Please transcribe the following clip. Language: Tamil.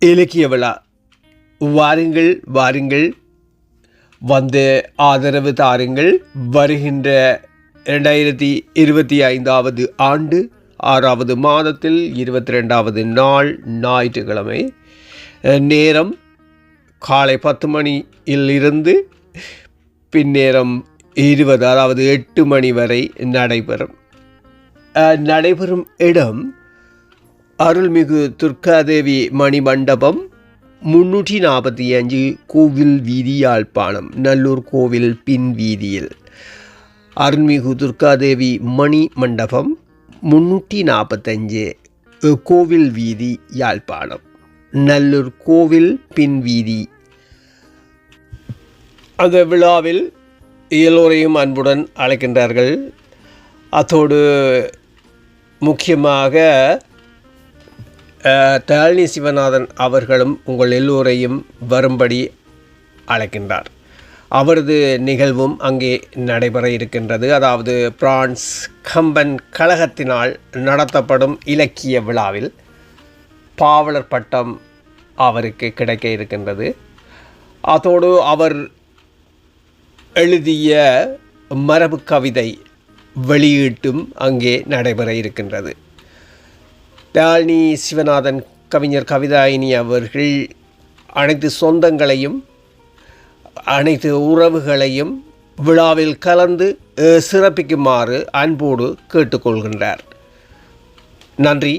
இலக்கிய விழா. வாருங்கள் வாருங்கள். வந்து ஆதரவு தாருங்கள். வருகின்ற ரெண்டாயிரத்தி இருபத்தி ஐந்தாவது ஆண்டு ஆறாவது மாதத்தில் இருபத்தி ரெண்டாவது நாள் ஞாயிற்றுக்கிழமை. நேரம் காலை பத்து மணியில் இருந்து பின்னேரம் இருபது அதாவது எட்டு மணி வரை நடைபெறும். நடைபெறும் இடம் அருள்மிகு துர்காதேவி மணிமண்டபம் முன்னூற்றி நாற்பத்தி அஞ்சு கோவில் வீதி யாழ்ப்பாணம் நல்லூர் கோவில் பின் வீதியில். அருள்மிகு துர்காதேவி மணி மண்டபம் முன்னூற்றி நாற்பத்தஞ்சு கோவில் வீதி யாழ்ப்பாணம் நல்லூர் கோவில் பின் வீதி. அந்த விழாவில் எல்லோரையும் அன்புடன் அழைக்கின்றார்கள். அதோடு முக்கியமாக அஹ், சிவநாதன் அவர்களும் உங்கள் எல்லோரையும் வரும்படி அழைக்கின்றார். அவரது நிகழ்வும் அங்கே நடைபெற இருக்கின்றது. அதாவது பிரான்ஸ் கம்பன் கழகத்தினால் நடத்தப்படும் இலக்கிய விழாவில் பாவலர் பட்டம் அவருக்கு கிடைக்க இருக்கின்றது. அதோடு அவர் எழுதிய மரபு கவிதை வெளியீட்டும் அங்கே நடைபெற இருக்கின்றது. யாழினி சிவநாதன் கவிஞர் கவிதாயினி அவர்கள் அனைத்து சொந்தங்களையும் அனைத்து உறவுகளையும் விழாவில் கலந்து சிறப்பிக்குமாறு அன்போடு கேட்டுக்கொள்கின்றார். நன்றி.